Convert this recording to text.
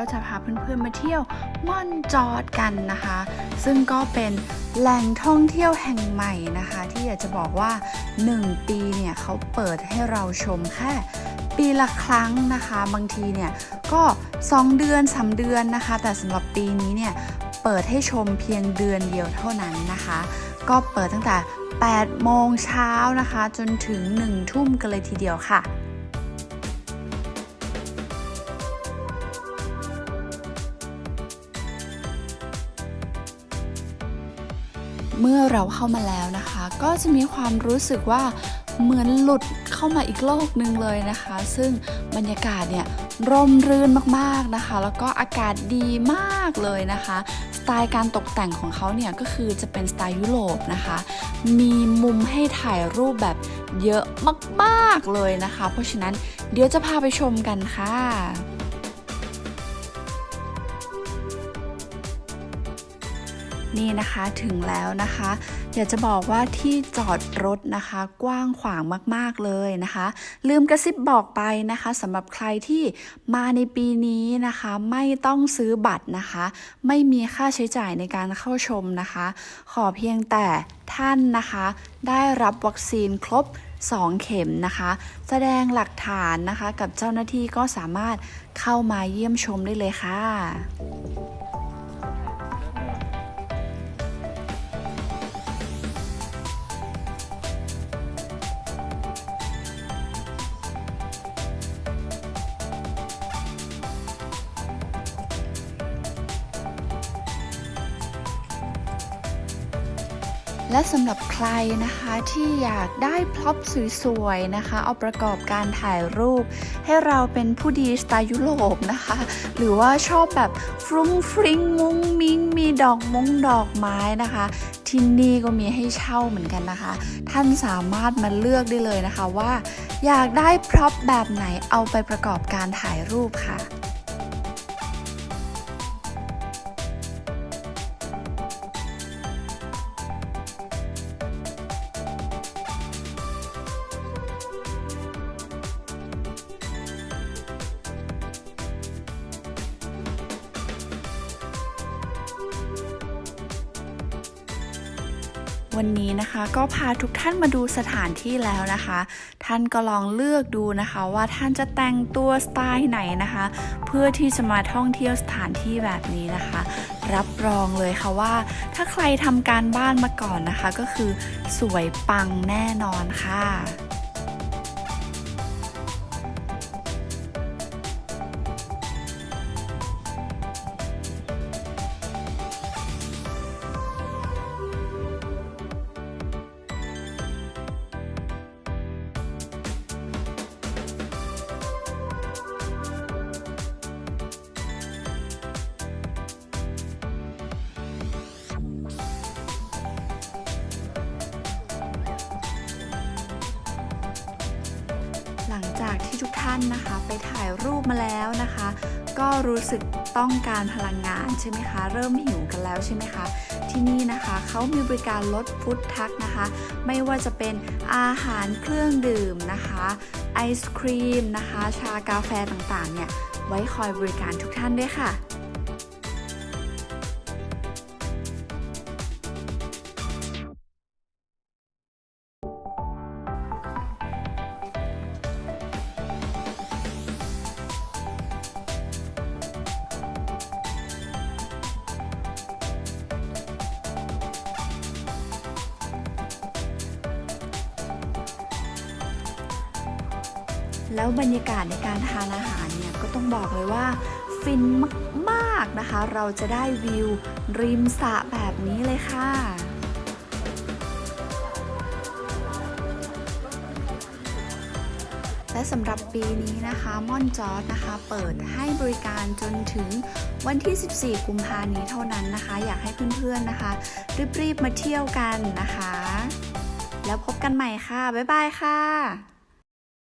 ก็จะพาเพื่อนๆมาเที่ยวม่อนจอดกันนะคะ ซึ่งก็เป็นแหล่งท่องเที่ยวแห่งใหม่นะคะ ที่อยากจะบอกว่า 1 ปีเนี่ยเขาเปิดให้เราชมแค่ปีละครั้งนะคะ บางทีเนี่ยก็ 2 เดือน3เดือนนะคะ แต่สำหรับปีนี้เนี่ยเปิดให้ชมเพียงเดือนเดียวเท่านั้นนะคะ ก็เปิดตั้งแต่8โมงเช้านะคะ จนถึง 1 ทุ่มกันเลยทีเดียวค่ะ เมื่อเราเข้ามาแล้วนะคะ ก็จะมีความรู้สึกว่าเหมือนหลุดเข้ามาอีกโลกหนึ่งเลยนะคะ ซึ่งบรรยากาศเนี่ยร่มรื่นมากๆนะคะ แล้วก็อากาศดีมากเลยนะคะ สไตล์การตกแต่งของเขาเนี่ยก็คือจะเป็นสไตล์ยุโรปนะคะ มีมุมให้ถ่ายรูปแบบเยอะมากๆเลยนะคะ เพราะฉะนั้นเดี๋ยวจะพาไปชมกันค่ะ นี่นะคะถึงแล้วนะคะ อยากจะบอกว่าที่จอดรถนะคะ กว้างขวางมากๆเลยนะคะ ลืมกระซิบบอกไปนะคะสำหรับใครที่มาในปีนี้นะคะ ไม่ต้องซื้อบัตรนะคะ ไม่มีค่าใช้จ่ายในการเข้าชมนะคะ ขอเพียงแต่ท่านนะคะ ได้รับวัคซีนครบ 2 เข็มนะคะ แสดงหลักฐานนะคะกับเจ้าหน้าที่ก็สามารถเข้ามาเยี่ยมชมได้เลยค่ะ และสำหรับใครนะคะที่อยากได้พร็อพสวยๆนะคะ เอาประกอบการถ่ายรูป ให้เราเป็นผู้ดีสไตล์ยุโรปนะคะ หรือว่าชอบแบบฟรุ้งฟริ้งมุ้งมิ้งมีดอกมงดอกไม้นะคะที่นี่ก็มีให้เช่าเหมือนกันนะคะ ท่านสามารถมาเลือกได้เลยนะคะว่า อยากได้พร็อพแบบไหนเอาไปประกอบการถ่ายรูปค่ะ วันนี้นะคะก็พาทุกท่านมาดูสถานที่แล้วนะคะ ท่านก็ลองเลือกดูนะคะว่าท่านจะแต่งตัวสไตล์ไหนนะคะ เพื่อที่จะมาท่องเที่ยวสถานที่แบบนี้นะคะ รับรองเลยค่ะว่า ถ้าใครทำการบ้านมาก่อนนะคะ ก็คือสวยปังแน่นอนค่ะ หลังจากที่ทุกท่านนะคะ ไปถ่ายรูปมาแล้วนะคะ ก็รู้สึกต้องการพลังงานใช่ไหมคะ เริ่มหิวกันแล้วใช่ไหมคะ ที่นี่นะคะเขามีบริการลดฟุตทักนะคะ ไม่ว่าจะเป็นอาหารเครื่องดื่มนะคะไอศครีมนะคะ ชากาแฟต่างๆเนี่ยไว้คอยบริการทุกท่านด้วยค่ะ แล้วบรรยากาศในการทานอาหารเนี่ยก็ต้องบอกเลยว่าฟินมากๆนะคะ เราจะได้วิวริมสระแบบนี้เลยค่ะ และสำหรับปีนี้นะคะม่อนจอร์ดนะคะ เปิดให้บริการจนถึงวันที่ 14 กุมภานี้เท่านั้นนะคะ อยากให้เพื่อนๆนะคะ รีบๆมาเที่ยวกันนะคะ แล้วพบกันใหม่ค่ะ บ๊ายบายค่ะ